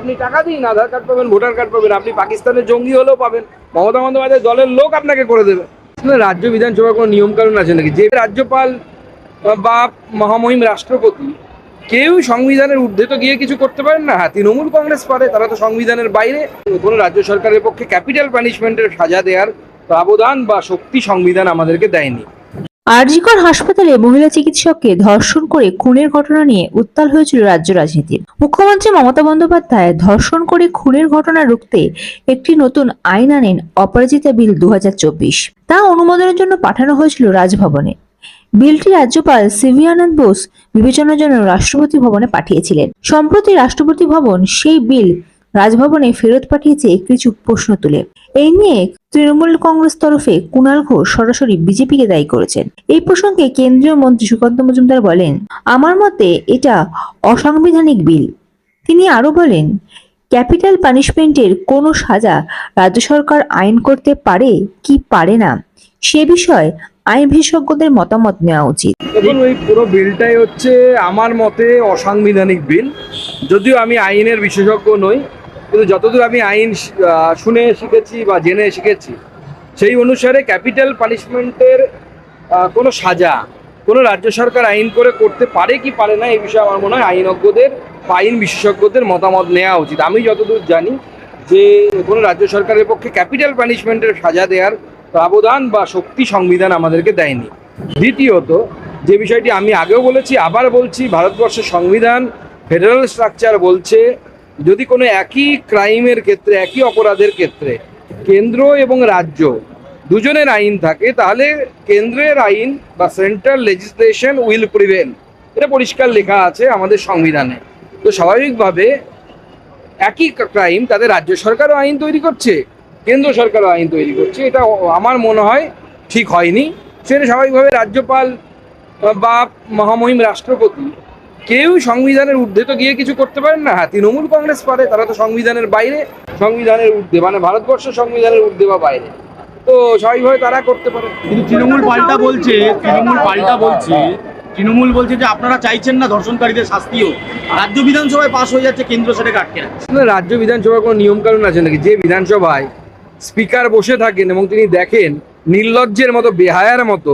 আপনি টাকা দিন, আধার কার্ড পাবেন, ভোটার কার্ড পাবেন, আপনি পাকিস্তানের জঙ্গি হলেও পাবেন। মমতা বন্দ্যোপাধ্যায় দলের লোক আপনাকে করে দেবে। রাজ্য বিধানসভার কোনো নিয়মকানুন আছে নাকি? যে রাজ্যপাল বা মহামহিম রাষ্ট্রপতি কেউ সংবিধানের ঊর্ধ্বে তো গিয়ে কিছু করতে পারেন না। হ্যাঁ তৃণমূল কংগ্রেস পারে, তারা তো সংবিধানের বাইরে। কোনো রাজ্য সরকারের পক্ষে ক্যাপিটাল পানিশমেন্টের সাজা দেওয়ার প্রাবধান বা শক্তি সংবিধান আমাদেরকে দেয়নি। আরজিকর হাসপাতালে মহিলা চিকিৎসককে ধর্ষণ করে খুনের ঘটনা নিয়ে উত্তাল হয়েছিল রাজ্য রাজনীতি। মুখ্যমন্ত্রী মমতা বন্দ্যোপাধ্যায় ধর্ষণ করে খুনের ঘটনা রুখতে একটি নতুন আইন আনেন অপরাজিতা বিল দুহাজার চব্বিশ। তা অনুমোদনের জন্য পাঠানো হয়েছিল রাজভবনে। বিলটি রাজ্যপাল সিভি আনন্দ বোস বিবেচনার জন্য রাষ্ট্রপতি ভবনে পাঠিয়েছিলেন। সম্প্রতি রাষ্ট্রপতি ভবন সেই বিল রাজভবনে ফেরত পাঠিয়েছে কিছু প্রশ্ন তুলে। এই নিয়ে তৃণমূল কংগ্রেস তরফে কুণাল ঘোষ সরাসরি বিজেপিকে দায়ী করেছেন। এই প্রসঙ্গে কেন্দ্রীয় মন্ত্রী সুকান্ত মজুমদার বলেন, আমার মতে এটা অসাংবিধানিক বিল। তিনি আরও বলেন, ক্যাপিটাল পানিশমেন্টের কোনো সাজা রাজ্য সরকার আইন করতে পারে কি পারে না, সে বিষয়ে আইন বিশেষজ্ঞদের মতামত নেওয়া উচিত। দেখুন, ওই পুরো বিলটাই হচ্ছে আমার মতে অসাংবিধানিক বিল। যদিও আমি আইনের বিশেষজ্ঞ নই কিন্তু যতদূর আমি আইন শুনে শিখেছি বা জেনে শিখেছি, সেই অনুসারে ক্যাপিটাল পানিশমেন্টের কোনো সাজা কোনো রাজ্য সরকার আইন করে করতে পারে কি পারে না, এই বিষয়ে আমার মনে হয় আইনজ্ঞদের বা আইন বিশেষজ্ঞদের মতামত নেওয়া উচিত। আমি যতদূর জানি যে কোনো রাজ্য সরকারের পক্ষে ক্যাপিটাল পানিশমেন্টের সাজা দেওয়ার প্রাবধান বা শক্তি সংবিধান আমাদেরকে দেয়নি। দ্বিতীয়ত, যে বিষয়টি আমি আগেও বলেছি, আবার বলছি, ভারতবর্ষের সংবিধান, ফেডারেল স্ট্রাকচার বলছে যদি কোনো একই ক্রাইমের ক্ষেত্রে, একই অপরাধের ক্ষেত্রে কেন্দ্র এবং রাজ্য দুজনের আইন থাকে, তাহলে কেন্দ্রের আইন বা সেন্ট্রাল লেজিসলেশন উইল প্রিভেল। এটা পরিষ্কার লেখা আছে আমাদের সংবিধানে। তো স্বাভাবিকভাবে একই ক্রাইম তাদের রাজ্য সরকারও আইন তৈরি করছে, কেন্দ্র সরকারও আইন তৈরি করছে। এটা আমার মনে হয় ঠিক হয়নি। সেটা স্বাভাবিকভাবে রাজ্যপাল বা মহামহিম রাষ্ট্রপতি কেউ সংবিধানের ঊর্ধ্বে তো গিয়ে কিছু করতে পারেন না। হ্যাঁ তৃণমূল কংগ্রেস পারে তারা তো সংবিধানের বাইরে সংবিধানের ঊর্ধ্বে মানে ভারতবর্ষ সংবিধানের ঊর্ধ্বে বা বাইরে। তো স্বাভাবিকভাবে তারা করতে পারে। কিন্তু তৃণমূল পাল্টা বলছে তৃণমূল পাল্টা বলছে তৃণমূল বলছে যে আপনারা চাইছেন না ধর্ষণকারীদের শাস্তি হোক রাজ্য বিধানসভায় পাশ হয়ে যাচ্ছে কেন্দ্র সেটাকে আটকে রাখছে। আসলে রাজ্য বিধানসভার কোনো নিয়ম কানুন আছে নাকি? যে বিধানসভায় স্পিকার বসে থাকেন এবং তিনি দেখেন নির্লজ্জের মতো বেহায়ার মতো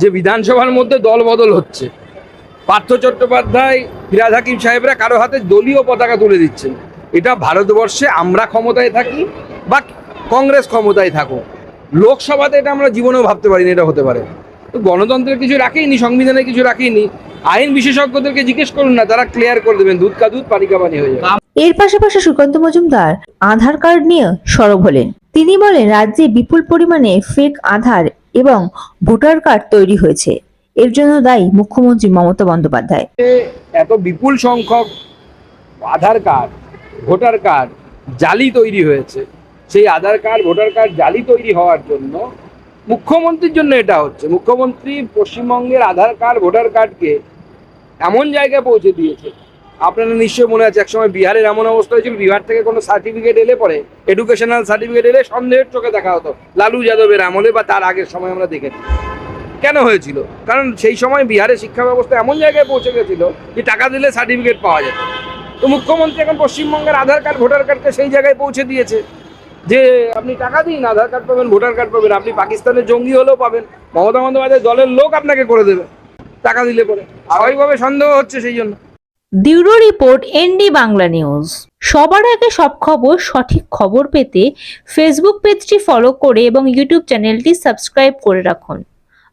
যে বিধানসভার মধ্যে দল বদল হচ্ছে। পার্থ চট্টোপাধ্যায়, ফিরাদ হাকিম সাহেবরা কারও হাতে দলীয় পতাকা তুলে দিচ্ছেন। এটা ভারতবর্ষে আমরা ক্ষমতায় থাকি বা কংগ্রেস ক্ষমতায় থাকুক। লোকসভাতে এটা আমরা জীবনেও ভাবতে পারি না এটা হতে পারে। তো গণতন্ত্রের কিছু রাখেইনি সংবিধানে কিছু রাখেইনি। আইন বিশেষজ্ঞদেরকে জিজ্ঞেস করুন না, তারা ক্লিয়ার করে দেবেন, দুধ কা দুধ, পানি কা পানি হয়ে যাবে। এর পাশাপাশি সুকান্ত মজুমদার আধার কার্ড নিয়ে সরব হলেন। তিনি বলেন, রাজ্যে বিপুল পরিমাণে ফেক আধার এবং ভোটার কার্ড তৈরি হয়েছে। এর জন্য দায়ী মুখ্যমন্ত্রী মমতা বন্দ্যোপাধ্যায়। এত বিপুল সংখ্যক আধার কার্ড, ভোটার কার্ড জালি তৈরি হয়েছে। সেই আধার কার্ড, ভোটার কার্ড জালি তৈরি হওয়ার জন্য মুখ্যমন্ত্রীর জন্য এটা হচ্ছে। মুখ্যমন্ত্রী পশ্চিমবঙ্গের আধার কার্ড, ভোটার কার্ডকে এমন জায়গায় পৌঁছে দিয়েছে। আপনারা নিশ্চয়ই মনে আছে, একসময় বিহারের এমন অবস্থা হয়েছিল, বিহার থেকে কোনো সার্টিফিকেট এলে পরে এডুকেশনাল সার্টিফিকেট এলে সন্দেহের চোখে দেখা হতো, লালু যাদবের আমলে বা তার আগের সময় আমরা দেখেছি। কেন হয়েছিল? কারণ সেই সময় বিহারে শিক্ষা ব্যবস্থা এমন জায়গায় পৌঁছে গেছিল যে টাকা দিলে সার্টিফিকেট পাওয়া যেত। তো মুখ্যমন্ত্রী এখন পশ্চিমবঙ্গের আধার কার্ড, ভোটার কার্ডকে সেই জায়গায় পৌঁছে দিয়েছে যে আপনি টাকা দিন, আধার কার্ড পাবেন, ভোটার কার্ড পাবেন, আপনি পাকিস্তানের জঙ্গি হলেও পাবেন, মমতা বন্দ্যোপাধ্যায় দলের লোক আপনাকে করে দেবে, টাকা দিলে পরে। স্বাভাবিকভাবে সন্দেহ হচ্ছে সেই জন্য। Bureau report, ND Bangla news. সবার আগে সব খবর, সঠিক খবর পেতে ফেসবুক পেজটি ফলো করে এবং ইউটিউব চ্যানেলটি সাবস্ক্রাইব করে রাখুন।